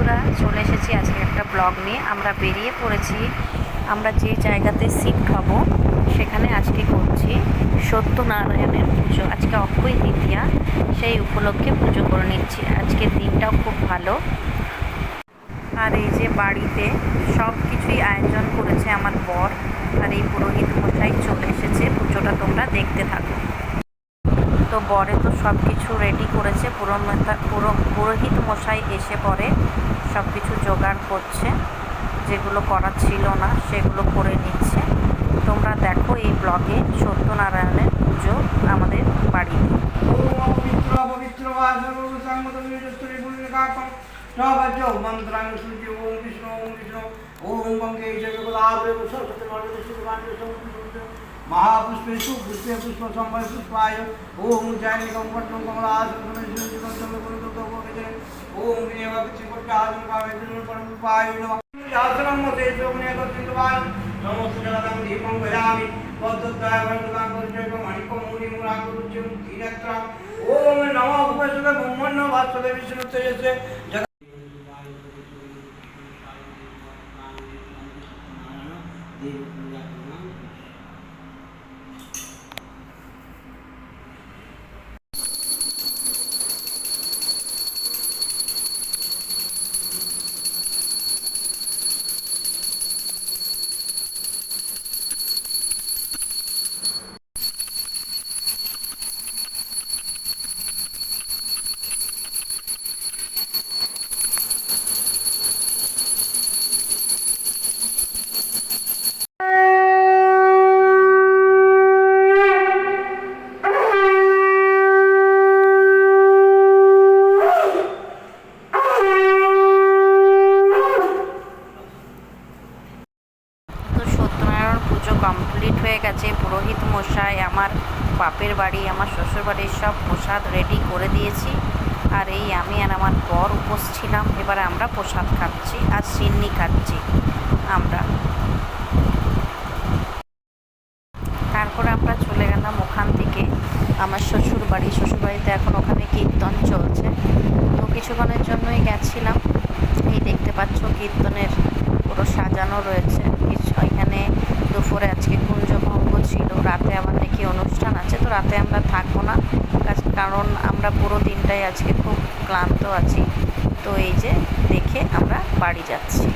বন্ধুরা, চলে এসেছি আজকে একটা ব্লগ নিয়ে। আমরা বেরিয়ে পড়েছি। আমরা যে জায়গাতে শিফট হব, সেখানে আজকে করছি সত্যনারায়ণের পুজো। আজকে অক্ষয় তৃতীয়া, সেই উপলক্ষে পুজো করে নিচ্ছি। আজকের দিনটাও খুব ভালো। আর এই যে বাড়িতে সব কিছুই আয়োজন করেছে আমার বর, আর এই পুরোহিত মশাই চলে এসেছে। পুজোটা তোমরা দেখতে থাকো। বরে তো সব কিছু রেডি করেছে পুরো পুরোহিত মশাই এসে পরে সব কিছু জোগাড় করছে। যেগুলো করা ছিল না, সেগুলো করে নিচ্ছে। তোমরা দেখো এই ব্লগে সত্যনারায়ণের পুজো আমাদের বাড়িতে। ওম পবিত্র পবিত্র বা সর্বসংগতমিষ্টরি পুণ্যকাকম সবাজ্য মন্ত্রাং সূর্য ওম কৃষ্ণ, ওম জগদাবে সরস্বতী মহাপুষ্পে সুপুষ্পে পুষ্প সম্ভয় পুষ্পায়। ওম মুনি কমপ্লিট হয়ে গেছে। পুরোহিত মশাই, আমার বাপের বাড়ি, আমার শ্বশুর বাড়ির সব প্রসাদ রেডি করে দিয়েছি। আর এই আমি আর আমার বর উপোস ছিলাম এবারে আমরা প্রসাদ খাচ্ছি আর সিন্নি খাচ্ছি আমরা। তারপরে আমরা চলে গেলাম ওখান থেকে। আমার শ্বশুর বাড়ি, শ্বশুর বাড়িতে এখন ওখানে কীর্তন চলছে। তো কিছুক্ষণের জন্যই গেছিলাম। এই দেখতে পাচ্ছ কীর্তনের পুরো সাজানো রয়েছে। ওইখানে দুপুরে আজকে কুঞ্জভঙ্গ ছিল। রাতে আমাদের কি অনুষ্ঠান আছে, তো রাতে আমরা থাকব না। কারণ আমরা পুরো দিনটাই আজকে খুব ক্লান্ত আছি। তো এই যে দেখে আমরা বাড়ি যাচ্ছি।